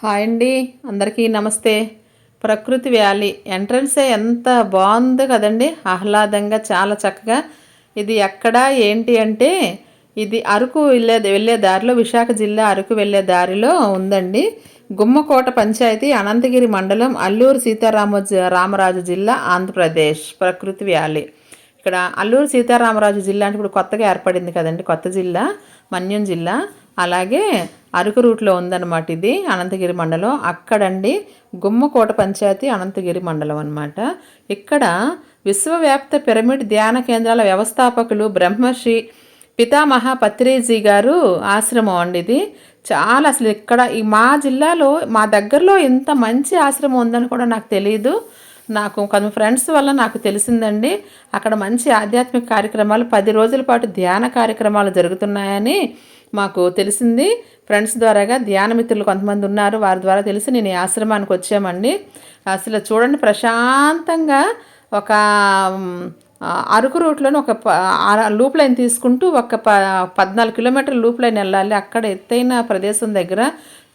Hi అండి. అందరికీ నమస్తే. ప్రకృతి వ్యాలీ ఎంట్రన్సే ఎంత బాగుంది కదండి. ఆహ్లాదంగా చాలా చక్కగా. ఇది ఎక్కడ ఏంటి అంటే ఇది అరకు వెళ్ళే వెళ్ళే దారిలో విశాఖ జిల్లా అరకు వెళ్ళే దారిలో ఉందండి. గుమ్మకోట పంచాయతీ అనంతగిరి మండలం అల్లూరు సీతారామ రామరాజు జిల్లా ఆంధ్రప్రదేశ్ ప్రకృతి వ్యాలీ. ఇక్కడ అల్లూరు సీతారామరాజు జిల్లా అంటే ఇప్పుడు కొత్తగా ఏర్పడింది కదండి. కొత్త జిల్లా మన్యం జిల్లా. అలాగే అరకు రూట్లో ఉందన్నమాట ఇది అనంతగిరి మండలం. అక్కడండి గుమ్మకోట పంచాయతీ అనంతగిరి మండలం అనమాట ఇక్కడ విశ్వవ్యాప్త పిరమిడ్ ధ్యాన కేంద్రాల వ్యవస్థాపకులు బ్రహ్మశ్రీ పితామహ పత్రేజీ గారు ఆశ్రమం అండి ఇది. చాలా అసలు ఇక్కడ ఈ మా జిల్లాలో మా దగ్గరలో ఇంత మంచి ఆశ్రమం ఉందని కూడా నాకు తెలియదు నాకు కొంత ఫ్రెండ్స్ వల్ల నాకు తెలిసిందండి. అక్కడ మంచి ఆధ్యాత్మిక కార్యక్రమాలు పది రోజుల పాటు ధ్యాన కార్యక్రమాలు జరుగుతున్నాయని మాకు తెలిసింది. ఫ్రెండ్స్ ద్వారాగా ధ్యానమిత్రులు కొంతమంది ఉన్నారు. వారి ద్వారా తెలిసి నేను ఈ ఆశ్రమానికి వచ్చామండి. అసలు చూడండి ప్రశాంతంగా ఒక అరకు రూట్లోనే ఒక ప- లూప్ లైన్ తీసుకుంటూ ఒక ప పద్నాలుగు కిలోమీటర్ లూప్ లైన్ వెళ్ళాలి. అక్కడ ఎత్తైన ప్రదేశం దగ్గర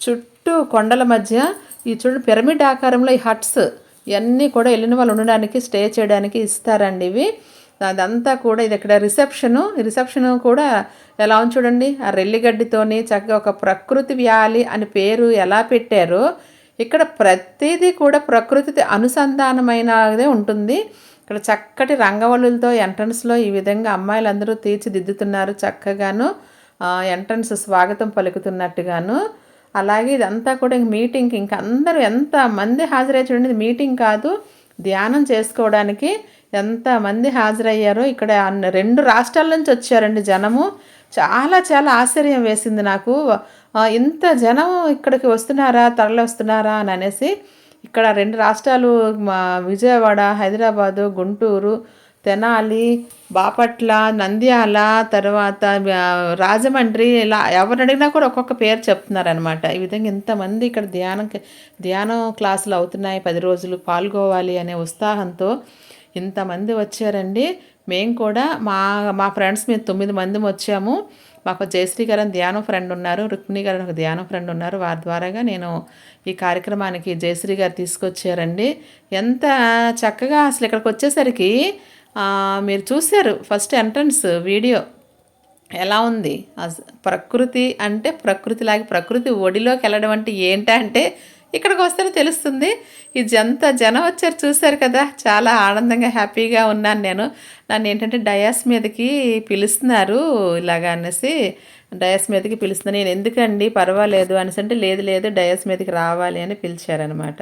చుట్టూ కొండల మధ్య ఈ చూడండి పిరమిడ్ ఆకారంలో ఈ హట్స్ ఇవన్నీ కూడా వెళ్ళిన వాళ్ళు ఉండడానికి స్టే చేయడానికి ఇస్తారండి ఇవి. అదంతా కూడా ఇది ఇక్కడ రిసెప్షను. రిసెప్షన్ కూడా ఎలా ఉంది చూడండి. ఆ రెల్లిగడ్డితోని చక్కగా ఒక ప్రకృతి వ్యాలీ అని పేరు ఎలా పెట్టారో ఇక్కడ ప్రతిదీ కూడా ప్రకృతి అనుసంధానమైనదే ఉంటుంది. ఇక్కడ చక్కటి రంగవల్లులతో ఎంట్రన్స్లో ఈ విధంగా అమ్మాయిలందరూ తీర్చిదిద్దుతున్నారు చక్కగాను. ఎంట్రన్స్ స్వాగతం పలుకుతున్నట్టుగాను. అలాగే ఇదంతా కూడా ఇంక మీటింగ్కి ఇంకా అందరూ ఎంత మంది హాజరై చూడండి. ఇది మీటింగ్ కాదు. ధ్యానం చేసుకోవడానికి ఎంతమంది హాజరయ్యారో ఇక్కడ రెండు రాష్ట్రాల నుంచి వచ్చారండి జనము. చాలా చాలా ఆశ్చర్యం వేసింది నాకు. ఇంత జనం ఇక్కడికి వస్తున్నారా తరలి వస్తున్నారా అని అనేసి ఇక్కడ రెండు రాష్ట్రాలు మా విజయవాడ హైదరాబాదు గుంటూరు తెనాలి బాపట్ల నంద్యాల తర్వాత రాజమండ్రి ఇలా ఎవరిని అడిగినా కూడా ఒక్కొక్క పేరు చెప్తున్నారనమాట ఈ విధంగా ఇంతమంది ఇక్కడ ధ్యానం ధ్యానం క్లాసులు అవుతున్నాయి. పది రోజులు పాల్గొవాలి అనే ఉత్సాహంతో ఇంతమంది వచ్చారండి. మేము కూడా మా మా ఫ్రెండ్స్ మేము తొమ్మిది మంది వచ్చాము. మాకు జయశ్రీ గారు అని ధ్యానం ఫ్రెండ్ ఉన్నారు. రుక్మిణి గారు ఒక ధ్యానం ఫ్రెండ్ ఉన్నారు. వారి ద్వారాగా నేను ఈ కార్యక్రమానికి జయశ్రీ గారు తీసుకొచ్చారండి. ఎంత చక్కగా అసలు ఇక్కడికి వచ్చేసరికి మీరు చూశారు ఫస్ట్ ఎంట్రన్స్ వీడియో. ఎలా ఉంది? ప్రకృతి అంటే ప్రకృతిలాగే ప్రకృతి ఒడిలోకి వెళ్ళడం అంటే ఏంటంటే ఇక్కడికి వస్తేనే తెలుస్తుంది. ఇదంతా జనం వచ్చారు చూశారు కదా. చాలా ఆనందంగా హ్యాపీగా ఉన్నాను నేను. నన్ను ఏంటంటే డయాస్ మీదకి పిలుస్తున్నారు ఇలాగా అనేసి. డయాస్ మీదకి పిలుస్తున్నారు నేను ఎందుకండి పర్వాలేదు అనేసి అంటే లేదు లేదు డయాస్ మీదకి రావాలి అని పిలిచారనమాట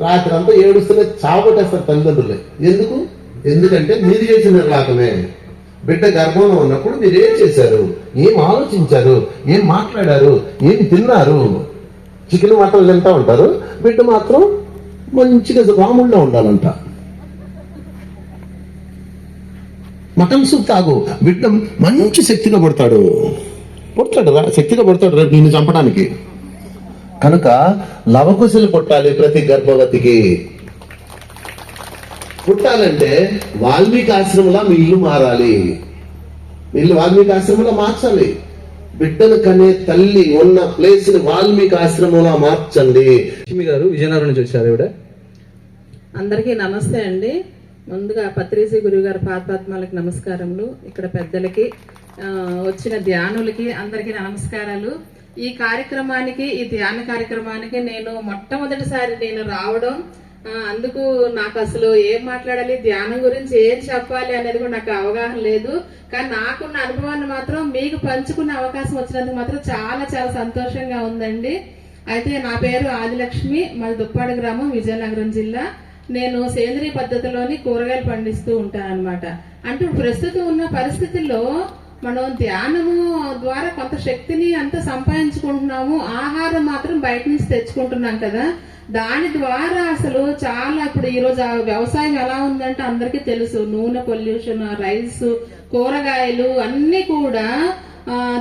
రాత్రి అంతా ఏడుస్తున్న చావటేస్తారు తల్లిదండ్రులు. ఎందుకు? ఎందుకంటే మీరు చేసిన నిర్లాకమే బిడ్డ గర్భంలో ఉన్నప్పుడు మీరు ఏం చేశారు. ఏం ఆలోచించారు? ఏం మాట్లాడారు? ఏం తిన్నారు? చికెన్ మటన్ తింటా ఉంటారు. బిడ్డ మాత్రం మంచిగా రాముల్లో ఉండాలంట. మటన్ సూప్ తాగు. బిడ్డ మంచి శక్తిగా పడతాడు పడతాడు రా శక్తిగా పడతాడు రేపు నిన్ను చంపడానికి. కనుక లవకుశలు పుట్టాలి ప్రతి గర్భవతికి. పుట్టాలంటే వాల్మీకి ఆశ్రమంలో మీ ఇల్లు మారాలి. వీళ్ళు ఇల్లు వాల్మీకి ఆశ్రమంలో మార్చాలి. బిడ్డను కనే తల్లి ఉన్న ప్లేస్ని వాల్మీకి ఆశ్రమంలో మార్చండి. లక్ష్మి గారు విజయనగరం నుంచి వచ్చారు ఇవిడ అందరికీ నమస్తే అండి. ముందుగా పత్రిజీ గురువు గారి పాదపద్మాలకు నమస్కారములు. ఇక్కడ పెద్దలకి ఆ, వచ్చిన ధ్యానులకి అందరికీ నమస్కారాలు. ఈ కార్యక్రమానికి ఈ ధ్యాన కార్యక్రమానికి నేను మొట్టమొదటిసారి నేను రావడం అందుకు నాకు అసలు ఏం మాట్లాడాలి? ధ్యానం గురించి ఏం చెప్పాలి అనేది కూడా నాకు అవగాహన లేదు. కానీ నాకున్న అనుభవాన్ని మాత్రం మీకు పంచుకునే అవకాశం వచ్చినందుకు మాత్రం చాలా చాలా సంతోషంగా ఉందండి. అయితే నా పేరు ఆదిలక్ష్మి మాది దుప్పాడు గ్రామం విజయనగరం జిల్లా. నేను సేంద్రియ పద్ధతిలోని కూరగాయలు పండిస్తూ ఉంటాను అనమాట అంటే ప్రస్తుతం ఉన్న పరిస్థితుల్లో మనం ధ్యానము ద్వారా కొంత శక్తిని అంతా సంపాదించుకుంటున్నాము. ఆహారం మాత్రం బయట నుంచి తెచ్చుకుంటున్నాం కదా. దాని ద్వారా అసలు చాలా ఇప్పుడు ఈరోజు ఆ వ్యవసాయం ఎలా ఉందంటే అందరికీ తెలుసు. నూనె పొల్యూషన్ రైస్ కూరగాయలు అన్ని కూడా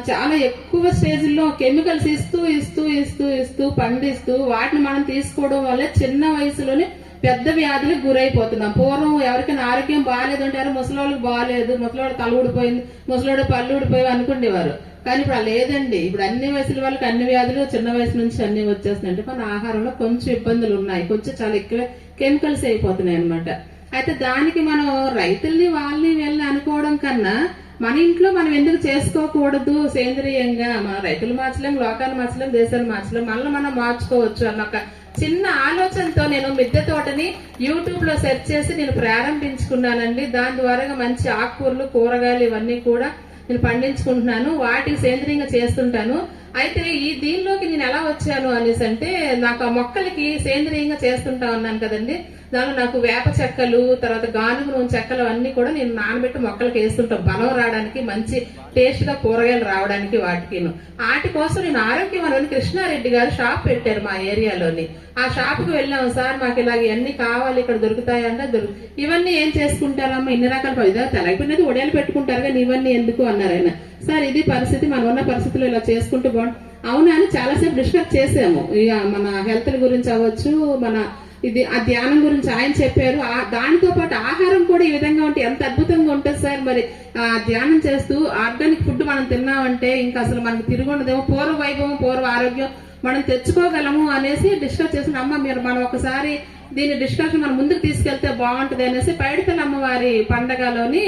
చాలా ఎక్కువ స్టేజ్లో కెమికల్స్ ఇస్తూ ఇస్తూ ఇస్తూ ఇస్తూ పండిస్తూ వాటిని మనం తీసుకోవడం వల్ల చిన్న వయసులోనే పెద్ద వ్యాధులకు గురైపోతున్నాం. పూర్వం ఎవరికైనా ఆరోగ్యం బాగాలేదు అంటారు ముసలోళ్ళకి బాగాలేదు ముసలోడు తల ఊడిపోయింది ముసలోడు పళ్ళు ఊడిపోయి అనుకునేవారు. కానీ ఇప్పుడు అలా లేదండి. ఇప్పుడు అన్ని వయసుల వాళ్ళకి అన్ని వ్యాధులు చిన్న వయసు నుంచి అన్ని వచ్చేస్తున్నాయి. అంటే మన ఆహారంలో కొంచెం ఇబ్బందులు ఉన్నాయి. కొంచెం చాలా ఎక్కువ కెమికల్స్ అయిపోతున్నాయి అన్నమాట. అయితే దానికి మనం రైతుల్ని వాళ్ళని వీళ్ళని అనుకోవడం కన్నా మన ఇంట్లో మనం ఎందుకు చేసుకోకూడదు సేంద్రియంగా? మన రైతులు మార్చలేం లోకాలు మార్చలేం దేశాలు మార్చలేం. మనల్ని మనం మార్చుకోవచ్చు అన్న ఒక చిన్న ఆలోచనతో నేను మిద్దె తోటని యూట్యూబ్లో సెర్చ్ చేసి నేను ప్రారంభించుకున్నానండి. దాని ద్వారా మంచి ఆకుకూరలు కూరగాయలు ఇవన్నీ కూడా నేను పండించుకుంటున్నాను. వాటికి సేంద్రియంగా చేస్తుంటాను. అయితే ఈ దీనిలోకి నేను ఎలా వచ్చాను అనేసి అంటే నాకు ఆ మొక్కలకి సేంద్రియంగా చేస్తుంటా ఉన్నాను కదండి. దానిలో నాకు వేప చెక్కలు తర్వాత గానుగ నూనె చెక్కలు అన్ని కూడా నేను నానబెట్టి మొక్కలకి వేస్తుంటాం. బలం రావడానికి మంచి టేస్ట్గా కూరగాయలు రావడానికి వాటికి వాటి కోసం నేను ఆరోగ్యవనం కృష్ణారెడ్డి గారు షాప్ పెట్టారు మా ఏరియాలోని. ఆ షాప్కి వెళ్ళాము సార్ మాకు ఇలాగ ఇవన్నీ కావాలి ఇక్కడ దొరుకుతాయంటే దొరుకు ఇవన్నీ ఏం చేసుకుంటారమ్మా? ఇన్ని రకాల ప- ఇదే తెలకపోయినది ఉడేలు పెట్టుకుంటారు కానీ ఇవన్నీ ఎందుకు? అన్నారు ఆయన. సార్ ఇది పరిస్థితి మనం ఉన్న పరిస్థితుల్లో ఇలా చేసుకుంటూ బాగుంటుంది అవునా? అని చాలాసేపు డిస్కస్ చేసాము. ఇక మన హెల్త్ గురించి అవ్వచ్చు మన ఇది ఆ ధ్యానం గురించి ఆయన చెప్పారు. ఆ దానితో పాటు ఆహారం కూడా ఈ విధంగా ఉంటే ఎంత అద్భుతంగా ఉంటుంది సార్. మరి ఆ ధ్యానం చేస్తూ ఆర్గానిక్ ఫుడ్ మనం తిన్నామంటే ఇంకా అసలు మనకు తిరుగుండదేమో పూర్వ వైభవం పూర్వ ఆరోగ్యం మనం తెచ్చుకోగలము అనేసి డిస్కస్ చేసిన అమ్మ మీరు మనం ఒకసారి దీని డిస్కషన్ మనం ముందుకు తీసుకెళ్తే బాగుంటుంది అనేసి పైడితల అమ్మవారి పండగలోని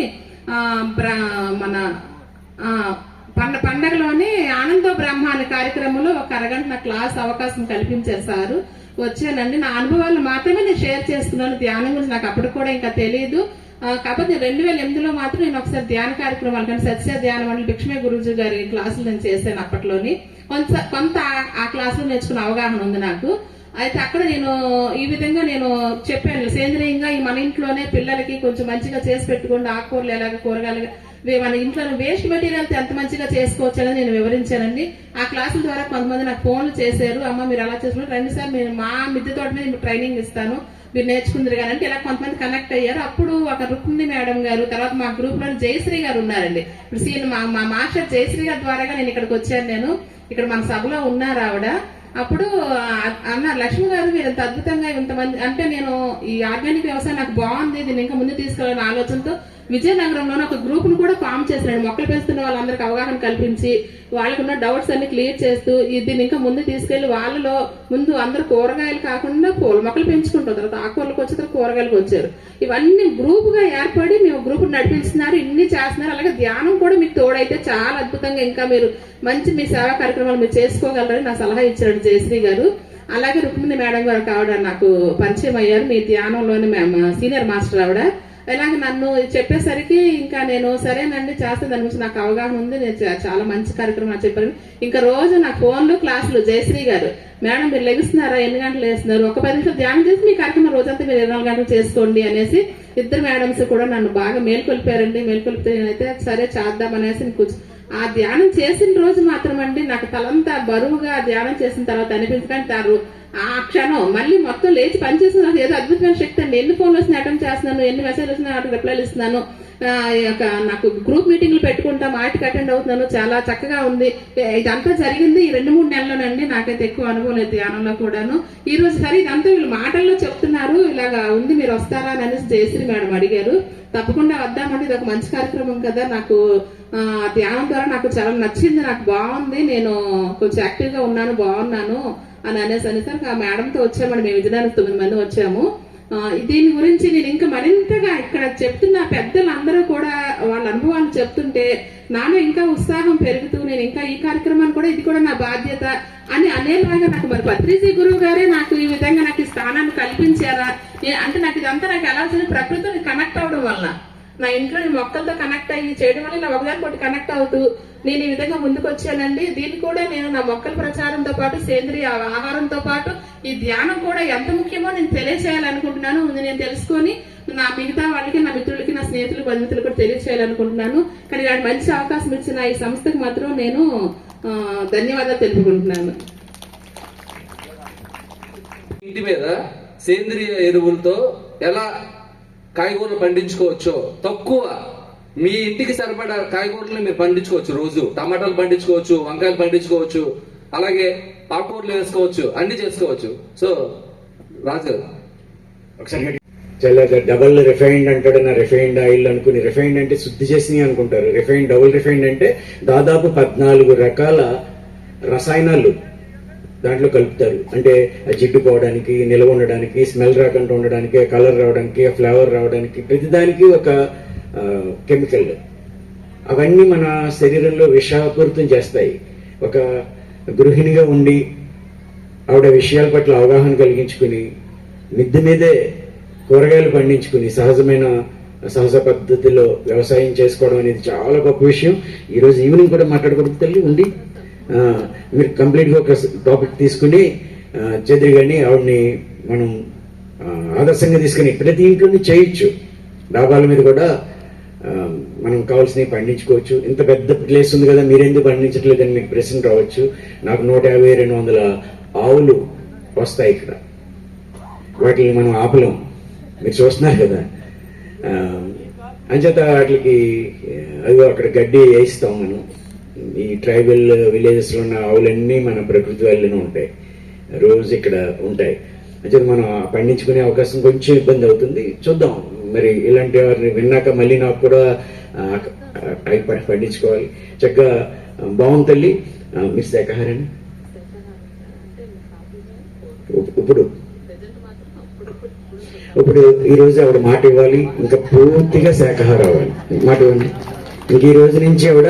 ఆ, బ్ర- మన పండ పండగలోని ఆనందో బ్రహ్మ అనే కార్యక్రమంలో ఒక అరగంట నా క్లాస్ అవకాశం కల్పించేశారు సారు. వచ్చానండి. నా అనుభవాలు మాత్రమే నేను షేర్ చేస్తున్నాను. ధ్యానం గురించి నాకు అప్పుడు కూడా ఇంకా తెలియదు కాకపోతే రెండు వేల ఎనిమిదిలో మాత్రం నేను ఒకసారి ధ్యాన కార్యక్రమాలు కానీ సత్య ధ్యానం అని భిక్షమే గురుజీ గారి క్లాసులు నేను చేశాను అప్పట్లోని. కొంత కొంత ఆ- క్లాసులో నేర్చుకున్న అవగాహన ఉంది నాకు. అయితే అక్కడ నేను ఈ విధంగా నేను చెప్పాను. సేంద్రీయంగా ఈ మన ఇంట్లోనే పిల్లలకి కొంచెం మంచిగా చేసి పెట్టుకోండి. ఆకుకూరలు ఎలాగ కూరగాయలు మన ఇంట్లో వేస్ట్ మెటీరియల్ ఎంత మంచిగా చేసుకోవచ్చు అని నేను వివరించానండి. ఆ క్లాసుల ద్వారా కొంతమంది నాకు ఫోన్లు చేశారు. అమ్మ మీరు అలా చేసుకుంటే రండి సార్ మీరు మా మిద్దె తోట మీద ట్రైనింగ్ ఇస్తాను. మీరు నేర్చుకుందరు కానీ అంటే ఇలా కొంతమంది కనెక్ట్ అయ్యారు. అప్పుడు ఒక రుక్మిణి మేడం గారు తర్వాత మా గ్రూప్లో జయశ్రీ గారు ఉన్నారండి. ఇప్పుడు సీన్ మా మా మాస్టర్ జయశ్రీ గారి ద్వారాగా నేను ఇక్కడికి వచ్చాను నేను. ఇక్కడ మన సభలో ఉన్నారు ఆవిడ. అప్పుడు అన్న అన్నారు లక్ష్మి గారు మీరు ఇంత అద్భుతంగా ఇంతమంది అంటే నేను ఈ ఆర్గానిక్ వ్యవసాయం నాకు బాగుంది. దీన్ని ఇంకా ముందు తీసుకోవాలని ఆలోచనతో విజయనగరంలోనే ఒక గ్రూప్ను కూడా ఫామ్ చేశాడు మొక్కలు పెంచుతున్న వాళ్ళందరికీ అవగాహన కల్పించి వాళ్ళకున్న డౌట్స్ అన్ని క్లియర్ చేస్తూ దీన్ని ఇంకా ముందు తీసుకెళ్ళి వాళ్ళలో ముందు అందరూ కూరగాయలు కాకుండా పూల మొక్కలు పెంచుకుంటారు తర్వాత ఆకుకూరలకు వచ్చి తర్వాత కూరగాయలకు వచ్చారు. ఇవన్నీ గ్రూప్గా ఏర్పడి మేము గ్రూప్ నడిపిస్తున్నారు ఇన్ని చేస్తున్నారు. అలాగే ధ్యానం కూడా మీకు తోడైతే చాలా అద్భుతంగా ఇంకా మీరు మంచి మీ సేవా కార్యక్రమాలు మీరు చేసుకోగలరని నా సలహా ఇచ్చాడు జయశ్రీ గారు. అలాగే రుక్మిణి మేడం గారు కావడం నాకు పరిచయం అయ్యారు. మీ ధ్యానంలోని మేము సీనియర్ మాస్టర్ ఆవిడ. ఇలాగ నన్ను చెప్పేసరికి ఇంకా నేను సరేనండి చేస్తే దాని గురించి నాకు అవగాహన ఉంది. నేను చాలా మంచి కార్యక్రమం చెప్పాను ఇంకా రోజు నా ఫోన్లు క్లాసులు జయశ్రీ గారు మేడం మీరు లెగుస్తున్నారా? ఎన్ని గంటలు వేస్తున్నారు ఒక పది నిమిషాలు ధ్యానం చేసి మీ కార్యక్రమం రోజంతా మీరు ఇరవై గంటలు చేసుకోండి అనేసి ఇద్దరు మేడమ్స్ కూడా నన్ను బాగా మేల్కొల్పారండి. మేల్కొల్పితే నేనైతే సరే చేద్దాం అనేసి నేను కూర్చో ఆ ధ్యానం చేసిన రోజు మాత్రం అండి నాకు తలంతా బరువుగా ధ్యానం చేసిన తర్వాత అనిపించకండి తారు ఆ క్షణం. మళ్ళీ మొత్తం లేచి పనిచేసిన నాకు ఏదో అద్భుతమైన శక్తి అండి. ఎన్ని ఫోన్లు వస్తున్నాయి అటెండ్ చేస్తున్నాను ఎన్ని మెసేజ్ వస్తున్నాయి వాటికి రిప్లైలు ఇస్తున్నాను. ఈ యొక్క నాకు గ్రూప్ మీటింగ్లు పెట్టుకుంటాం వాటికి అటెండ్ అవుతున్నాను. చాలా చక్కగా ఉంది. ఇదంతా జరిగింది ఈ రెండు మూడు నెలల్లోనండి. నాకైతే ఎక్కువ అనుభవం లేదు ధ్యానంలో కూడాను. ఈ రోజు సరే ఇదంతా వీళ్ళు మాటల్లో చెప్తున్నారు. ఇలాగా ఉంది మీరు వస్తారా అని అనేసి జయశ్రీ మేడం అడిగారు. తప్పకుండా వద్దామండి ఇది ఒక మంచి కార్యక్రమం కదా. నాకు ధ్యానం ద్వారా నాకు చాలా నచ్చింది నాకు బాగుంది. నేను కొంచెం యాక్టివ్గా ఉన్నాను బాగున్నాను. అని అనేసి అనేసరికి ఆ మేడంతో వచ్చామండి మేము విజయనగరం తొమ్మిది మంది వచ్చాము. దీని గురించి నేను ఇంకా మరింతగా ఇక్కడ చెప్తున్న పెద్దలందరూ కూడా వాళ్ళ అనుభవాలు చెప్తుంటే నాలో ఇంకా ఉత్సాహం పెరుగుతూ నేను ఇంకా ఈ కార్యక్రమాన్ని కూడా ఇది కూడా నా బాధ్యత అని అనేలాగా నాకు మరి పత్రిజీ గురువు గారే నాకు ఈ విధంగా నాకు ఈ స్థానాన్ని కల్పించారా? అంటే నాకు ఇదంతా నాకు ఎలా వచ్చింది ప్రకృతిని కనెక్ట్ అవడం వల్ల నా ఇంట్లో నేను మొక్కలతో కనెక్ట్ అయ్యి చేయడం వల్ల నా ఒకదానికొకటి కనెక్ట్ అవుతూ నేను ఈ విధంగా ముందుకు వచ్చానండి దీన్ని కూడా నేను నా మొక్కల ప్రచారంతో పాటు సేంద్రియ ఆహారంతో పాటు ఈ ధ్యానం కూడా ఎంత ముఖ్యమో నేను తెలియచేయాలనుకుంటున్నాను. ముందు నేను తెలుసుకొని నా మిగతా వాళ్ళకి నా మిత్రులకి నా స్నేహితులు బంధువులు కూడా తెలియచేయాలనుకుంటున్నాను. కానీ ఇలాంటి మంచి అవకాశం ఇచ్చిన ఈ సంస్థకు మాత్రం నేను ధన్యవాదాలు తెలుపుకుంటున్నాను. ఇంటి మీద సేంద్రియ ఎరువులతో ఎలా కాయగూరలు పండించుకోవచ్చు? తక్కువ. మీ ఇంటికి సరిపడా కాయగూరలు మీరు పండించుకోవచ్చు రోజు. టమాటాలు పండించుకోవచ్చు వంకాయలు పండించుకోవచ్చు అలాగే ఆకుకూరలు వేసుకోవచ్చు అన్ని చేసుకోవచ్చు. సో రాజు. ఒకసారి చాలా డబల్ రిఫైన్డ్ అంటాడు నా రిఫైన్డ్ ఆయిల్ అనుకుని. రిఫైన్డ్ అంటే శుద్ధి చేసినవి అనుకుంటారు. రిఫైన్డ్ డబుల్ రిఫైన్డ్ అంటే దాదాపు పద్నాలుగు రకాల రసాయనాలు. దాంట్లో కలుపుతారు. అంటే ఆ జిడ్డు పోవడానికి నిల్వ ఉండడానికి స్మెల్ రాకుండా ఉండడానికి కలర్ రావడానికి ఫ్లేవర్ రావడానికి ప్రతిదానికి ఒక కెమికల్. అవన్నీ మన శరీరంలో విషాపూరితం చేస్తాయి. ఒక గృహిణిగా ఉండి ఆవిడ విషయాల పట్ల అవగాహన కలిగించుకుని మిద్దె మీదే కూరగాయలు పండించుకుని సహజమైన సహజ పద్ధతిలో వ్యవసాయం చేసుకోవడం అనేది చాలా గొప్ప విషయం. ఈరోజు ఈవినింగ్ కూడా మాట్లాడకూడదు తల్లి ఉండి. మీరు కంప్లీట్గా ఒక టాపిక్ తీసుకుని ఆ, గారిని ఆవిడని మనం ఆదర్శంగా తీసుకుని ప్రతి ఇంట్లోనే చేయొచ్చు. డాబాల మీద కూడా మనం కావాల్సినవి పండించుకోవచ్చు. ఇంత పెద్ద ప్లేస్ ఉంది కదా మీరెందుకు పండించట్లేదని మీకు ప్రశ్న రావచ్చు. నాకు నూట యాభై రెండు వందల ఆవులు వస్తాయి ఇక్కడ. వాటిని మనం ఆపలేం. మీరు చూస్తున్నారు కదా. అంచేత వాటికి అదిగో అక్కడ గడ్డి వేయిస్తాం మనం. ఈ ట్రైబల్ విలేజెస్లో ఉన్న ఆవులన్నీ మన ప్రకృతి వాళ్ళనే ఉంటాయి. రోజు ఇక్కడ ఉంటాయి. అయితే మనం పండించుకునే అవకాశం కొంచెం ఇబ్బంది అవుతుంది. చూద్దాం. మరి ఇలాంటి వారిని విన్నాక మళ్ళీ నాకు కూడా అవి పండించుకోవాలి. చక్కగా బాగుంది తల్లి. మీరు శాఖాహారాన్ని ఇప్పుడు. ఇప్పుడు ఈ ఆవిడ మాట ఇవ్వాలి. ఇంకా పూర్తిగా శాఖాహారం అవ్వాలి. మాట ఇవ్వండి. ఇంక ఈ రోజు నుంచి ఆవిడ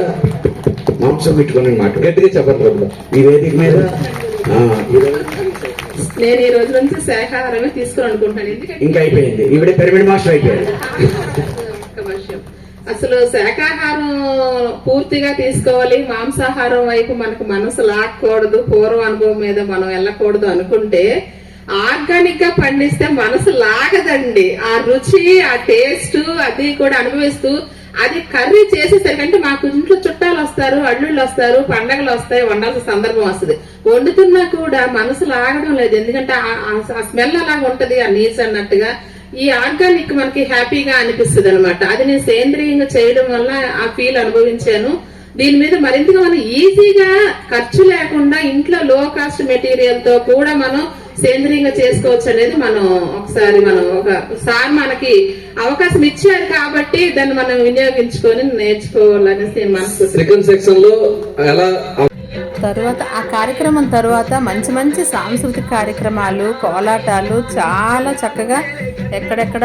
మాంసం పెట్టుకుని మాట. గట్టిగా చెప్పండి బాబు. ఈ వేదిక మీద. నేను ఈ రోజు నుంచి శాఖాహారమే తీసుకుని అనుకుంటాను ఎందుకంటే ఇంకా అయిపోయింది. ఈవిడ పిరమిడ్ మాస్టర్ విషయం. అసలు శాకాహారం పూర్తిగా తీసుకోవాలి. మాంసాహారం వైపు మనకు మనసు లాక్కూడదు పూర్వ అనుభవం మీద మనం వెళ్ళకూడదు అనుకుంటే ఆర్గానిక్గా పండిస్తే మనసు లాగదండి. ఆ రుచి ఆ టేస్ట్ అది కూడా అనుభవిస్తూ అది కర్రీ చేసేసరికంటే మాకు ఇంట్లో చుట్టాలు వస్తారు అల్లుళ్ళు వస్తారు పండగలు వస్తాయి వండాల్సిన సందర్భం వస్తుంది. వండుతున్నా కూడా మనసు లాగడం లేదు. ఎందుకంటే ఆ- స్మెల్ అలాగ ఉంటది ఆ నీచు అన్నట్టుగా. ఈ ఆర్గానిక్ మనకి హ్యాపీగా అనిపిస్తుంది అనమాట అది నేను సేంద్రియంగా చేయడం వల్ల ఆ ఫీల్ అనుభవించాను. దీని మీద మరింతగా మనం ఈజీగా ఖర్చు లేకుండా ఇంట్లో లో కాస్ట్ మెటీరియల్తో కూడా మనం సేంద్రియంగా చేసుకోవచ్చు అనేది మనం ఒకసారి మనం ఒక సార్ మనకి అవకాశం ఇచ్చారు కాబట్టి దాన్ని మనం వినియోగించుకొని నేర్చుకోవాలనేసి నేను మనస్ఫూర్తిగా సెకండ్ సెక్షన్లో ఎలా తరువాత ఆ కార్యక్రమం తర్వాత మంచి మంచి సాంస్కృతిక కార్యక్రమాలు కోలాటాలు చాలా చక్కగా ఎక్కడెక్కడ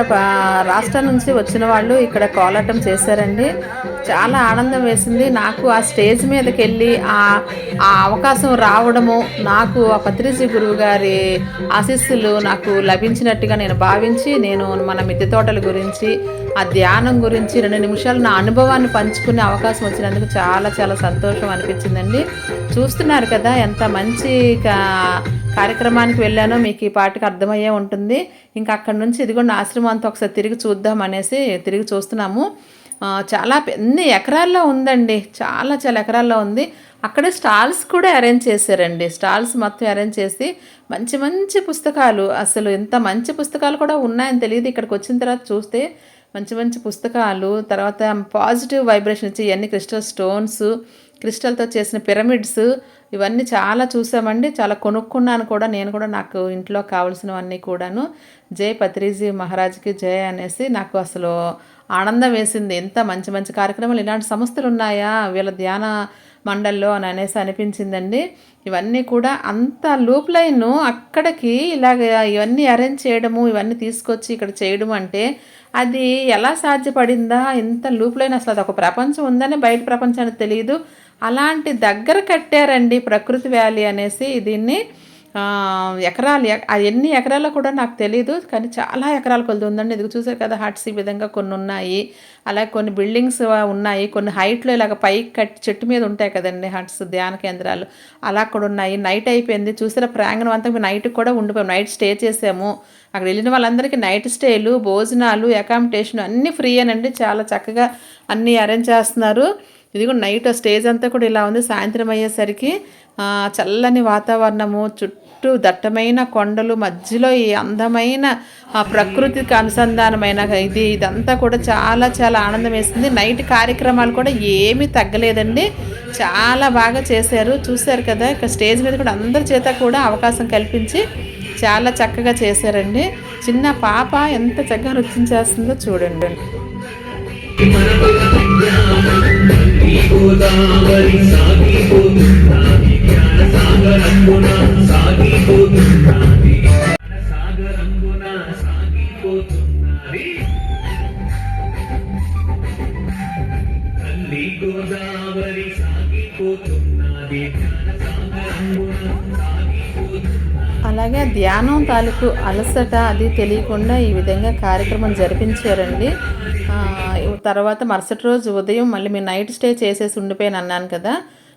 రాష్ట్రం నుంచి వచ్చిన వాళ్ళు ఇక్కడ కోలాటం చేశారండి. చాలా ఆనందం వేసింది. నాకు ఆ స్టేజ్ మీదకి వెళ్ళి ఆ ఆ అవకాశం రావడము నాకు ఆ పత్రిజీ గురువు గారి ఆశీస్సులు నాకు లభించినట్టుగా నేను భావించి నేను మన మిద్దె తోటల గురించి ఆ ధ్యానం గురించి రెండు నిమిషాలు నా అనుభవాన్ని పంచుకునే అవకాశం వచ్చినందుకు చాలా చాలా సంతోషం అనిపించిందండి. చూస్తున్నారు కదా ఎంత మంచి కా- కార్యక్రమానికి వెళ్ళానో మీకు ఈ పాటకు అర్థమయ్యే ఉంటుంది. ఇంకా అక్కడ నుంచి ఇదిగోండి ఆశ్రమం అంతా ఒకసారి తిరిగి చూద్దాం అనేసి తిరిగి చూస్తున్నాము. చాలా ఎన్ని ఎకరాల్లో ఉందండి? చాలా చాలా ఎకరాల్లో ఉంది. అక్కడే స్టాల్స్ కూడా అరేంజ్ చేశారండి. స్టాల్స్ మొత్తం అరేంజ్ చేసి మంచి మంచి పుస్తకాలు. అసలు ఇంత మంచి పుస్తకాలు కూడా ఉన్నాయని తెలియదు. ఇక్కడికి వచ్చిన తర్వాత చూస్తే మంచి మంచి పుస్తకాలు తర్వాత పాజిటివ్ వైబ్రేషన్ ఇచ్చి ఇవన్నీ క్రిస్టల్ స్టోన్స్ క్రిస్టల్తో చేసిన పిరమిడ్స్ ఇవన్నీ చాలా చూసామండి. చాలా కొనుక్కున్నాను కూడా. నేను కూడా నాకు ఇంట్లో కావాల్సినవన్నీ కూడాను. జై పత్రిజీ మహారాజ్కి జై అనేసి నాకు అసలు ఆనందం వేసింది. ఎంత మంచి మంచి కార్యక్రమాలు ఇలాంటి సంస్థలు ఉన్నాయా వీళ్ళ ధ్యాన మండల్లో అని అనేసి అనిపించిందండి. ఇవన్నీ కూడా అంత లూప్ లైన్ అక్కడికి ఇలాగ ఇవన్నీ అరేంజ్ చేయడము ఇవన్నీ తీసుకొచ్చి ఇక్కడ చేయడం అంటే అది ఎలా సాధ్యపడిందా? ఇంత లూప్ లైన్ అసలు అది ఒక ప్రపంచం ఉందని బయట ప్రపంచానికి తెలియదు అలాంటి దగ్గర కట్టారండి ప్రకృతి వ్యాలీ అనేసి దీన్ని ఎకరాలు ఎన్ని ఎకరాల్లో కూడా నాకు తెలియదు కానీ చాలా ఎకరాల కొలది ఉందండి. ఇది చూసారు కదా హట్స్ ఈ విధంగా కొన్ని ఉన్నాయి. అలాగే కొన్ని బిల్డింగ్స్ ఉన్నాయి. కొన్ని హైట్లో ఇలాగ పైకి కట్టి చెట్టు మీద ఉంటాయి కదండి హట్స్ ధ్యాన కేంద్రాలు. అలా కూడా ఉన్నాయి. నైట్ అయిపోయింది. చూసారా ప్రాంగణం అంతా నైట్ కూడా ఉండిపోయాం. నైట్ స్టే చేసాము. అక్కడ వెళ్ళిన వాళ్ళందరికీ నైట్ స్టేలు భోజనాలు అకామిడేషన్ అన్నీ ఫ్రీ అనండి. చాలా చక్కగా అన్నీ అరేంజ్ చేస్తున్నారు. ఇది కూడా నైట్ స్టేజ్ అంతా కూడా ఇలా ఉంది. సాయంత్రం అయ్యేసరికి చల్లని వాతావరణము చుట్టూ దట్టమైన కొండలు మధ్యలో ఈ అందమైన ఆ, ప్రకృతికి అనుసంధానమైన ఇది ఇదంతా కూడా చాలా చాలా ఆనందం వేసింది నైట్ కార్యక్రమాలు కూడా ఏమీ తగ్గలేదండి. చాలా బాగా చేశారు. చూశారు కదా ఇక స్టేజ్ మీద కూడా అందరి చేత కూడా అవకాశం కల్పించి చాలా చక్కగా చేశారండి. చిన్న పాప ఎంత చక్కగా నృత్యం చేస్తుందో చూడండి. గోదావరి సాగిపోతుంది జ్ఞాన సాగరంగున సాగిపోతున్నది జ్ఞాన సాగరంగున సాగిపోతున్నది తల్లి గోదావరి సాగిపోతున్నది జ్ఞాన అలాగే ధ్యానం తాలూకు అలసట అది తెలియకుండా ఈ విధంగా కార్యక్రమం జరిపించారండి. తర్వాత మరుసటి రోజు ఉదయం మళ్ళీ మీ నైట్ స్టే చేసేసి ఉండిపోయాను అన్నాను కదా.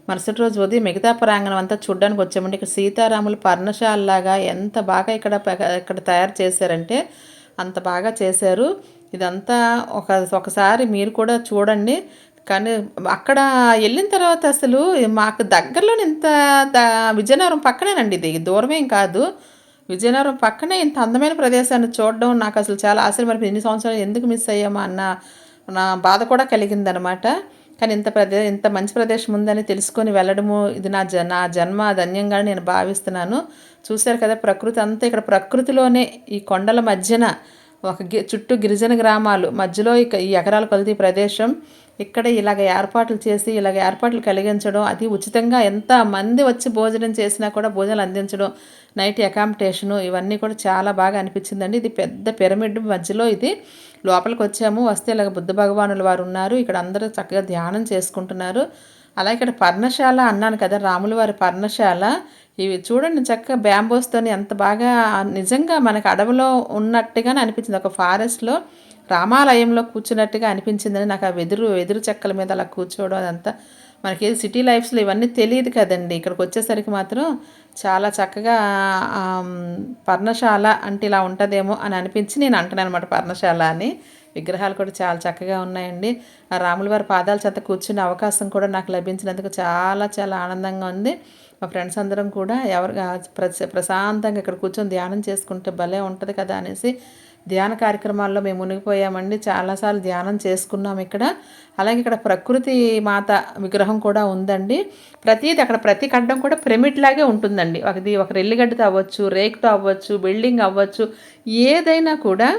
మరుసటి రోజు ఉదయం మిగతా ప్రాంగణం అంతా చూడడానికి వచ్చామండి. ఇక్కడ సీతారాములు పర్ణశాలలాగా ఎంత బాగా ఇక్కడ ఇక్కడ తయారు చేశారంటే అంత బాగా చేశారు. ఇదంతా ఒక ఒకసారి మీరు కూడా చూడండి. కానీ అక్కడ వెళ్ళిన తర్వాత అసలు మాకు దగ్గరలోనే ఇంత ద విజయనగరం పక్కనేనండి ఇది. దూరమేం కాదు. విజయనగరం పక్కనే ఇంత అందమైన ప్రదేశాన్ని చూడడం నాకు అసలు చాలా ఆశ్చర్యపడి ఎన్ని సంవత్సరాలు ఎందుకు మిస్ అయ్యామా అన్న నా బాధ కూడా కలిగిందనమాట. కానీ ఇంత ప్రదే ఇంత మంచి ప్రదేశం ఉందని తెలుసుకొని వెళ్ళడము ఇది నా జ నా జన్మ ధన్యంగా నేను భావిస్తున్నాను. చూశారు కదా ప్రకృతి అంతా ఇక్కడ ప్రకృతిలోనే ఈ కొండల మధ్యన ఒక గి చుట్టూ గిరిజన గ్రామాలు మధ్యలో ఇక ఈ ఎకరాల కొలది ప్రదేశం. ఇక్కడ ఇలాగ ఏర్పాట్లు చేసి ఇలాగ ఏర్పాట్లు కలిగించడం అది ఉచితంగా ఎంత మంది వచ్చి భోజనం చేసినా కూడా భోజనాలు అందించడం నైట్ అకామిడేషను ఇవన్నీ కూడా చాలా బాగా అనిపించిందండి. ఇది పెద్ద పిరమిడ్ మధ్యలో ఇది లోపలికి వచ్చాము. వస్తే ఇలాగ బుద్ధ భగవానుల వారు ఉన్నారు. ఇక్కడ అందరూ చక్కగా ధ్యానం చేసుకుంటున్నారు. అలా ఇక్కడ పర్ణశాల అన్నాను కదా రాముల వారి పర్ణశాల. ఇవి చూడండి చక్కగా బ్యాంబోస్తోని ఎంత బాగా నిజంగా మనకు అడవిలో ఉన్నట్టుగానే అనిపించింది. ఒక ఫారెస్ట్లో రామాలయంలో కూర్చున్నట్టుగా అనిపించిందని నాకు ఆ వెదురు వెదురు చెక్కల మీద అలా కూర్చోవడం అదంతా మనకి సిటీ లైఫ్స్లో ఇవన్నీ తెలియదు కదండి. ఇక్కడికి వచ్చేసరికి మాత్రం చాలా చక్కగా పర్ణశాల అంటే ఇలా ఉంటుందేమో అని అనిపించి నేను అంటున్నాను అనమాట పర్ణశాల అని. విగ్రహాలు కూడా చాలా చక్కగా ఉన్నాయండి. ఆ రాముల వారి పాదాల చెంత కూర్చునే అవకాశం కూడా నాకు లభించినందుకు చాలా చాలా ఆనందంగా ఉంది. మా ఫ్రెండ్స్ అందరం కూడా ఎవరు ప్రశాంతంగా ఇక్కడ కూర్చొని ధ్యానం చేసుకుంటే భలే ఉంటుంది కదా అనేసి ధ్యాన కార్యక్రమాల్లో మేము మునిగిపోయామండి. చాలాసార్లు ధ్యానం చేసుకున్నాం ఇక్కడ. అలాగే ఇక్కడ ప్రకృతి మాత విగ్రహం కూడా ఉందండి. ప్రతిది అక్కడ ప్రతి కడ్డం కూడా పిరమిడ్ లాగే ఉంటుందండి. ఒకది ఒక రెల్లిగడ్డతో అవ్వచ్చు రేక్తో అవ్వచ్చు బిల్డింగ్ అవ్వచ్చు ఏదైనా కూడా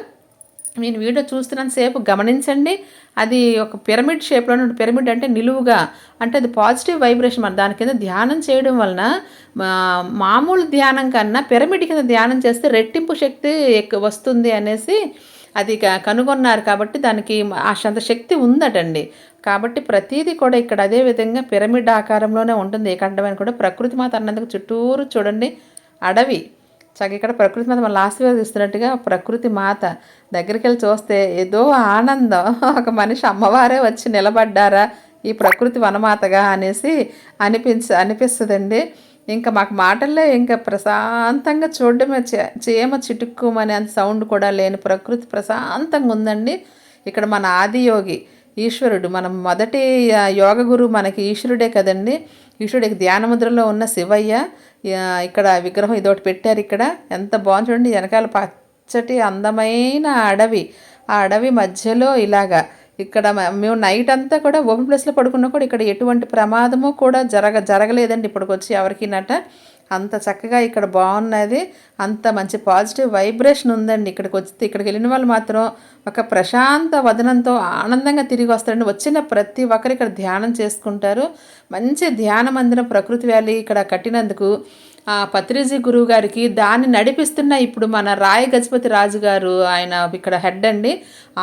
నేను వీడియో చూస్తున్నంత సేపు గమనించండి. అది ఒక పిరమిడ్ షేప్లో ఉన్న పిరమిడ్ అంటే నిలువుగా అంటే అది పాజిటివ్ వైబ్రేషన్ మన దాని కింద ధ్యానం చేయడం వలన మా- మామూలు ధ్యానం కన్నా పిరమిడ్ కింద ధ్యానం చేస్తే రెట్టింపు శక్తి ఎక్కువ వస్తుంది అనేసి అది క- కనుగొన్నారు కాబట్టి దానికి ఆ అంత శక్తి ఉందటండి. కాబట్టి ప్రతిదీ కూడా ఇక్కడ అదే విధంగా పిరమిడ్ ఆకారంలోనే ఉంటుంది. ఏ కూడా ప్రకృతి మాత అన్నందుకు చుట్టూరు చూడండి. అడవి. చక్క ఇక్కడ ప్రకృతి మాత మనల్ని ఆశీర్వదిస్తున్నట్టుగా ప్రకృతి మాత దగ్గరికి వెళ్ళి చూస్తే ఏదో ఆనందం. ఒక మనిషి అమ్మవారే వచ్చి నిలబడ్డారా ఈ ప్రకృతి వనమాతగా అనేసి అనిపించ అనిపిస్తుందండి. ఇంకా మాకు మాటల్లో ఇంకా ప్రశాంతంగా చూడడమే చే- చీమ చిటుక్కుమనే అంత సౌండ్ కూడా లేని ప్రకృతి ప్రశాంతంగా ఉందండి. ఇక్కడ మన ఆదియోగి ఈశ్వరుడు మనం మొదటి యోగ గురువు మనకి ఈశ్వరుడే కదండి. ఈశ్వరుడికి ధ్యాన ముద్రలో ఉన్న శివయ్య ఇక్కడ విగ్రహం ఇదొకటి పెట్టారు ఇక్కడ. ఎంత బాగుంది చూడండి వెనకాల పచ్చటి అందమైన అడవి. ఆ అడవి మధ్యలో ఇలాగా ఇక్కడ మేము నైట్ అంతా కూడా ఓపెన్ ప్లేస్లో పడుకున్నా కూడా ఇక్కడ ఎటువంటి ప్రమాదము కూడా జరగ జరగలేదండి ఇప్పటికొచ్చి ఎవరికినట అంత చక్కగా ఇక్కడ బాగున్నది. అంత మంచి పాజిటివ్ వైబ్రేషన్ ఉందండి. ఇక్కడికి వచ్చి ఇక్కడికి వెళ్ళిన వాళ్ళు మాత్రం ఒక ప్రశాంత వదనంతో ఆనందంగా తిరిగి వస్తారండి వచ్చిన ప్రతి ఒక్కరు ఇక్కడ ధ్యానం చేసుకుంటారు. మంచి ధ్యాన మందిరం ప్రకృతి వ్యాలీ ఇక్కడ కట్టినందుకు ఆ పత్రిజీ గురువు గారికి దాన్ని నడిపిస్తున్న ఇప్పుడు మన రాయ గజపతి రాజు గారు ఆయన ఇక్కడ హెడ్ అండి.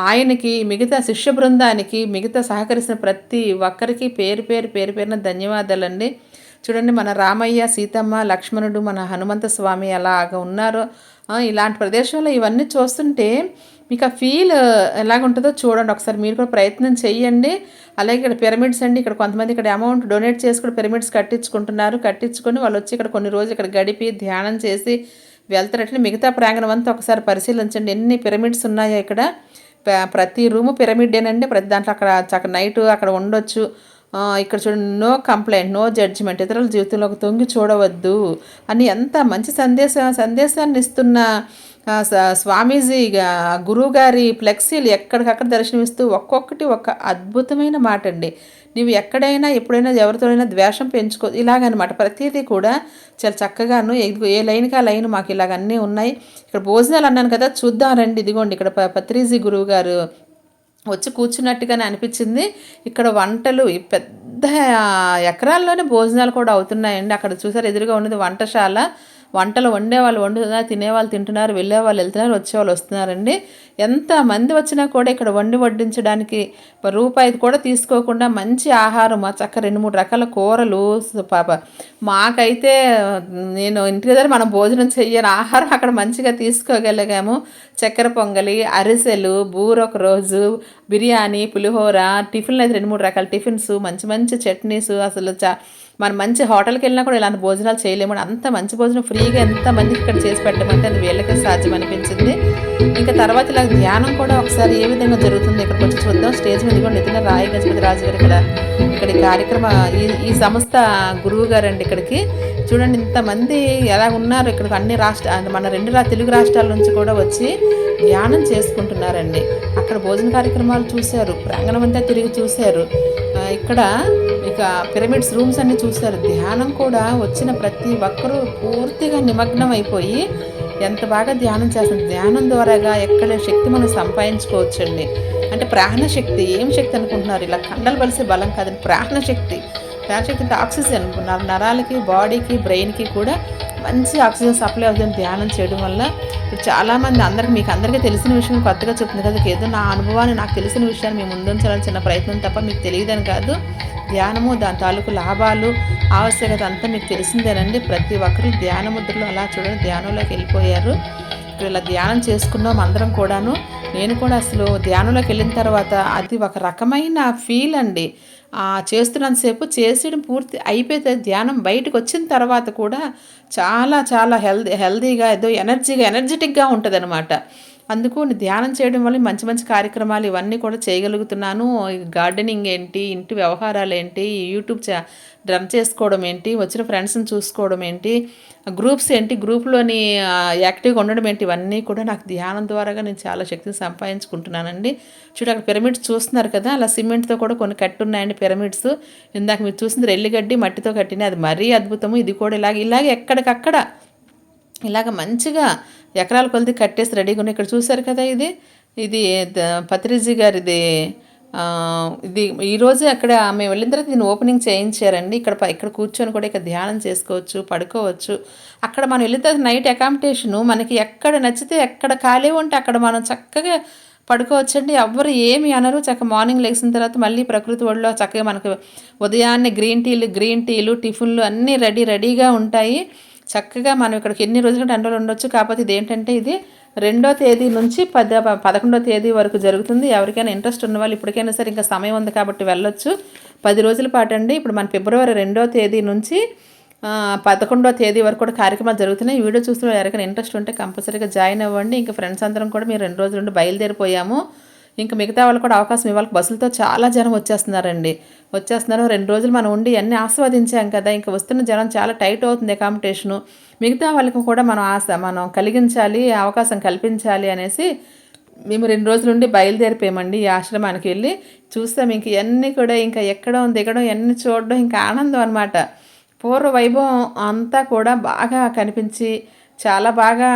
ఆయనకి మిగతా శిష్య బృందానికి మిగతా సహకరిస్తున్న ప్రతి ఒక్కరికి పేరు పేరు పేరు పేరున ధన్యవాదాలండి. చూడండి మన రామయ్య సీతమ్మ లక్ష్మణుడు మన హనుమంత స్వామి అలాగ ఉన్నారు ఇలాంటి ప్రదేశంలో ఇవన్నీ చూస్తుంటే మీకు ఆ ఫీల్ ఎలాగుంటుందో చూడండి. ఒకసారి మీరు కూడా ప్రయత్నం చేయండి అలాగే ఇక్కడ పిరమిడ్స్ అండి ఇక్కడ కొంతమంది ఇక్కడ అమౌంట్ డొనేట్ చేసి కూడా పిరమిడ్స్ కట్టించుకుంటున్నారు. కట్టించుకొని వాళ్ళు వచ్చి ఇక్కడ కొన్ని రోజులు ఇక్కడ గడిపి ధ్యానం చేసి వెళ్తారట్లే మిగతా ప్రాంగణం అంతా ఒకసారి పరిశీలించండి. ఎన్ని పిరమిడ్స్ ఉన్నాయో ఇక్కడ. ప్రతి రూము పిరమిడేనండి ప్రతి దాంట్లో అక్కడ చక్క నైట్ అక్కడ ఉండొచ్చు. ఇక్కడ చూడండి నో కంప్లైంట్ నో జడ్జిమెంట్ ఇతరుల జీవితంలోకి తొంగి చూడవద్దు అని ఎంత మంచి సందేశం సందేశాన్ని ఇస్తున్న స్వామీజీ గురువు గారి ఫ్లెక్సీలు ఎక్కడికక్కడ దర్శనమిస్తూ ఒక్కొక్కటి ఒక అద్భుతమైన మాట అండి నువ్వు ఎక్కడైనా ఎప్పుడైనా ఎవరితోనైనా ద్వేషం పెంచుకో ఇలాగనమాట. ప్రతిదీ కూడా చాలా చక్కగాను ఏ లైన్కి ఆ లైన్ మాకు ఇలాగ అన్నీ ఉన్నాయి. ఇక్కడ భోజనాలు అన్నాను కదా చూద్దాం రండి. ఇదిగోండి ఇక్కడ ప- పత్రిజీ గురువు గారు వచ్చి కూర్చున్నట్టుగానే అనిపించింది. ఇక్కడ వంటలు పెద్ద ఎకరాల్లోనే భోజనాలు కూడా అవుతున్నాయండి. అక్కడ చూసారు ఎదురుగా ఉన్నది వంటశాల. వంటలు వండే వాళ్ళు వండుతున్నారు తినేవాళ్ళు తింటున్నారు వెళ్ళే వాళ్ళు వెళ్తున్నారు వచ్చేవాళ్ళు వస్తున్నారండి. ఎంత మంది వచ్చినా కూడా ఇక్కడ వండి వడ్డించడానికి రూపాయి కూడా తీసుకోకుండా మంచి ఆహారం మా చక్క రెండు మూడు రకాల కూరలు పాప. మాకైతే నేను ఇంటి దగ్గర మనం భోజనం చెయ్యని ఆహారం అక్కడ మంచిగా తీసుకోగలిగాము. చక్కెర పొంగలి అరిసెలు బూర ఒక రోజు బిర్యానీ పులిహోర టిఫిన్లు అయితే రెండు మూడు రకాల టిఫిన్స్ మంచి మంచి చట్నీస్ అసలు చా మనం మంచి హోటల్కి వెళ్ళినా కూడా ఇలాంటి భోజనాలు చేయలేము. అంత మంచి భోజనం ఫ్రీగా ఎంత మందికి ఇక్కడ చేసి పెట్టమంటే అది వీళ్ళకే సాధ్యం అనిపించింది. ఇంకా తర్వాత ఇలా ధ్యానం కూడా ఒకసారి ఏ విధంగా జరుగుతుంది? ఇక్కడికి వచ్చి చూద్దాం. స్టేజ్ మీద కూడా నితిన రాయ గజపతి రాజు గారు ఇక్కడ ఇక్కడ ఈ కార్యక్రమ ఈ ఈ సంస్థ గురువు గారు అండి ఇక్కడికి. చూడండి ఇంతమంది ఎలా ఉన్నారు ఇక్కడ అన్ని రాష్ట్ర మన రెండు రా తెలుగు రాష్ట్రాల నుంచి కూడా వచ్చి ధ్యానం చేసుకుంటున్నారండి. అక్కడ భోజన కార్యక్రమాలు చూశారు ప్రాంగణం అంతా తిరిగి చూశారు. ఇక్కడ ఇక పిరమిడ్స్ రూమ్స్ అన్ని చూశారు. ధ్యానం కూడా వచ్చిన ప్రతి ఒక్కరూ పూర్తిగా నిమగ్నం అయిపోయి ఎంత బాగా ధ్యానం చేస్తుంది ధ్యానం ద్వారాగా ఎక్కడ శక్తి మనం సంపాదించుకోవచ్చండి? అంటే ప్రాణశక్తి ఏం శక్తి అనుకుంటున్నారు? ఇలా కండలు బలిసే బలం కాదండి. ప్రాణశక్తి. ప్రాణశక్తి ఆక్సిజన్ నరాలకి బాడీకి బ్రెయిన్కి కూడా మంచి ఆక్సిజన్ సప్లై అవుతుంది ధ్యానం చేయడం వల్ల ఇప్పుడు చాలామంది అందరికి మీకు అందరికీ తెలిసిన విషయం కొత్తగా చెప్తుంది కదా ఏదో నా అనుభవాన్ని నాకు తెలిసిన విషయాన్ని మేము ముందుంచాలని చిన్న ప్రయత్నం తప్ప మీకు తెలియదని కాదు. ధ్యానము దాని తాలూకు లాభాలు ఆవశ్యకత అంతా మీకు తెలిసిందేనండి. ప్రతి ఒక్కరు ధ్యాన ముద్రలో అలా చూడండి ధ్యానంలోకి వెళ్ళిపోయారు. ఇక్కడ ఇలా ధ్యానం చేసుకున్నాం అందరం కూడాను. నేను కూడా అసలు ధ్యానంలోకి వెళ్ళిన తర్వాత అది ఒక రకమైన ఫీల్ అండి. చేస్తున్నంతసేపు చేసేయడం పూర్తి అయిపోతే ధ్యానం బయటకు వచ్చిన తర్వాత కూడా చాలా చాలా హెల్దీ హెల్దీగా ఏదో ఎనర్జీగా ఎనర్జెటిక్గా ఉంటుంది అనమాట అందుకు నేను ధ్యానం చేయడం వల్ల మంచి మంచి కార్యక్రమాలు ఇవన్నీ కూడా చేయగలుగుతున్నాను. గార్డెనింగ్ ఏంటి? ఇంటి వ్యవహారాలు ఏంటి? యూట్యూబ్ చా డ్రమ్ చేసుకోవడం ఏంటి? వచ్చిన ఫ్రెండ్స్ని చూసుకోవడం ఏంటి? గ్రూప్స్ ఏంటి? గ్రూప్లోని యాక్టివ్గా ఉండడం ఏంటి? ఇవన్నీ కూడా నాకు ధ్యానం ద్వారాగా నేను చాలా శక్తిని సంపాదించుకుంటున్నానండి. చూడు అక్కడ పిరమిడ్స్ చూస్తున్నారు కదా? అలా సిమెంట్తో కూడా కొన్ని కట్టున్నాయండి పిరమిడ్స్. ఇందాక మీరు చూసింది రెల్లిగడ్డి మట్టితో కట్టిన అది మరీ అద్భుతము. ఇది కూడా ఇలాగ ఇలాగ ఎక్కడికక్కడ ఇలాగ మంచిగా ఎకరాల కొలది కట్టేసి రెడీగా ఉన్నాయి ఇక్కడ చూశారు కదా ఇది. ఇది పత్రిజీ గారిది ఇది ఈరోజు అక్కడ మేము వెళ్ళిన తర్వాత దీన్ని ఓపెనింగ్ చేయించారండి. ఇక్కడ ఇక్కడ కూర్చొని కూడా ఇక్కడ ధ్యానం చేసుకోవచ్చు పడుకోవచ్చు. అక్కడ మనం వెళ్ళిన తర్వాత నైట్ అకామిడేషను మనకి ఎక్కడ నచ్చితే ఎక్కడ ఖాళీ ఉంటే అక్కడ మనం చక్కగా పడుకోవచ్చండి. ఎవ్వరు ఏమి అనరు. చక్కగా మార్నింగ్ లేచిన తర్వాత మళ్ళీ ప్రకృతి ఒడిలో చక్కగా మనకు ఉదయాన్నే గ్రీన్ టీలు గ్రీన్ టీలు టిఫిన్లు అన్నీ రెడీ రెడీగా ఉంటాయి. చక్కగా మనం ఇక్కడికి ఎన్ని రోజులు రెండు రోజులు ఉండొచ్చు. కాకపోతే ఇది ఏంటంటే ఇది రెండో తేదీ నుంచి పద పదకొండో తేదీ వరకు జరుగుతుంది. ఎవరికైనా ఇంట్రెస్ట్ ఉన్న వాళ్ళు ఇప్పటికైనా సరే ఇంకా సమయం ఉంది కాబట్టి వెళ్ళొచ్చు. పది రోజుల పాటు అండి. ఇప్పుడు మన ఫిబ్రవరి రెండో తేదీ నుంచి పదకొండో తేదీ వరకు కూడా కార్యక్రమాలు జరుగుతున్నాయి. వీడియో చూస్తున్న ఎవరికైనా ఇంట్రెస్ట్ ఉంటే కంపల్సరీగా జాయిన్ అవ్వండి. ఇంకా ఫ్రెండ్స్ అందరం కూడా మేము రెండు రోజుల నుండి బయలుదేరిపోయాము. ఇంకా మిగతా వాళ్ళు కూడా అవకాశం ఇవ్వాలి. బస్సులతో చాలా జనం వచ్చేస్తున్నారండి. వచ్చేస్తున్నారు. రెండు రోజులు మనం ఉండి అన్నీ ఆస్వాదించాం కదా. ఇంకా వస్తున్న జనం చాలా టైట్ అవుతుంది అకామిడేషను మిగతా వాళ్ళకి కూడా మనం ఆశ మనం కలిగించాలి అవకాశం కల్పించాలి అనేసి మేము రెండు రోజుల నుండి బయలుదేరిపోయామండి ఈ ఆశ్రమానికి వెళ్ళి. చూస్తాం ఇంక ఇవన్నీ కూడా ఇంకా ఎక్కడం దిగడం ఇవన్నీ చూడడం ఇంకా ఆనందం అనమాట పూర్వ వైభవం అంతా కూడా బాగా కనిపించి చాలా బాగా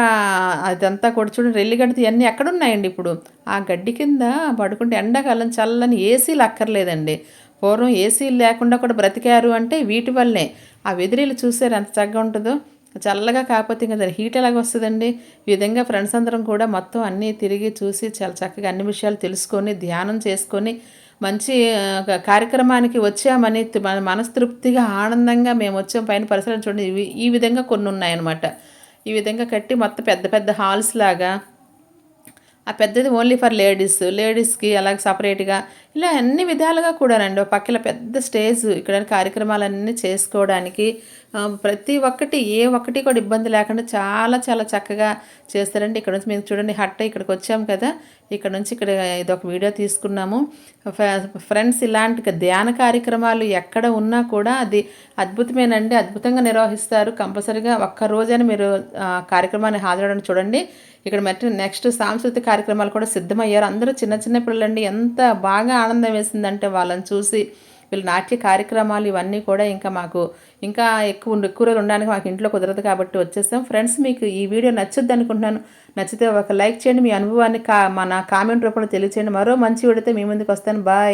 అదంతా కూడా చూడండి. రెల్లిగడ్డి ఇవన్నీ ఎక్కడున్నాయండి ఇప్పుడు? ఆ గడ్డి కింద పడుకుంటే ఎండాకాలం చల్లని ఏసీలు అక్కర్లేదండి. పూర్వం ఏసీలు లేకుండా కూడా బ్రతికారు అంటే వీటి వల్లే. ఆ వెదిరీలు చూసారు ఎంత చక్కగా ఉంటుందో? చల్లగా కాకపోతే ఇంకా దాని హీట్ ఎలాగ వస్తుందండి? ఈ విధంగా ఫ్రెండ్స్ అందరం కూడా మొత్తం అన్నీ తిరిగి చూసి చాలా చక్కగా అన్ని విషయాలు తెలుసుకొని ధ్యానం చేసుకొని మంచి కార్యక్రమానికి వచ్చామని మన మనస్తృప్తిగా ఆనందంగా మేము వచ్చాం. పైన పరిసరాలు చూడండి. ఈ విధంగా కొన్ని ఉన్నాయన్నమాట. ఈ విధంగా కట్టి మొత్తం పెద్ద పెద్ద హాల్స్ లాగా. ఆ పెద్దది ఓన్లీ ఫర్ లేడీస్. లేడీస్కి అలాగే సపరేట్గా ఇలా అన్ని విధాలుగా కూడానండి. ఒక పక్కల పెద్ద స్టేజ్ ఇక్కడ కార్యక్రమాలన్నీ చేసుకోవడానికి ప్రతి ఒక్కటి ఏ ఒక్కటి కూడా ఇబ్బంది లేకుండా చాలా చాలా చక్కగా చేస్తారండి. ఇక్కడ నుంచి మేము చూడండి హట్ట ఇక్కడికి వచ్చాము కదా. ఇక్కడ నుంచి ఇక్కడ ఇది ఒక వీడియో తీసుకున్నాము. ఫ్రెండ్స్ ఇలాంటి ధ్యాన కార్యక్రమాలు ఎక్కడ ఉన్నా కూడా అది అద్భుతమేనండి. అద్భుతంగా నిర్వహిస్తారు. కంపల్సరీగా ఒక్క రోజైనా మీరు కార్యక్రమాన్ని హాజరవడం చూడండి. ఇక్కడ మరి నెక్స్ట్ సాంస్కృతిక కార్యక్రమాలు కూడా సిద్ధమయ్యారు. అందరూ చిన్న చిన్న పిల్లలండి. ఎంత బాగా ఆనందం వేసిందంటే వాళ్ళని చూసి వీళ్ళ నాట్య కార్యక్రమాలు ఇవన్నీ కూడా ఇంకా మాకు ఇంకా ఎక్కువ ఎక్కువ రోజులు ఉండడానికి మాకు ఇంట్లో కుదరదు కాబట్టి వచ్చేసాం. ఫ్రెండ్స్ మీకు ఈ వీడియో నచ్చుద్ది అనుకుంటున్నాను. నచ్చితే ఒక లైక్ చేయండి. మీ అనుభవాన్ని కా మన కామెంట్ రూపంలో తెలియచేయండి. మరో మంచి విడితే మీ ముందుకు వస్తాను. బాయ్.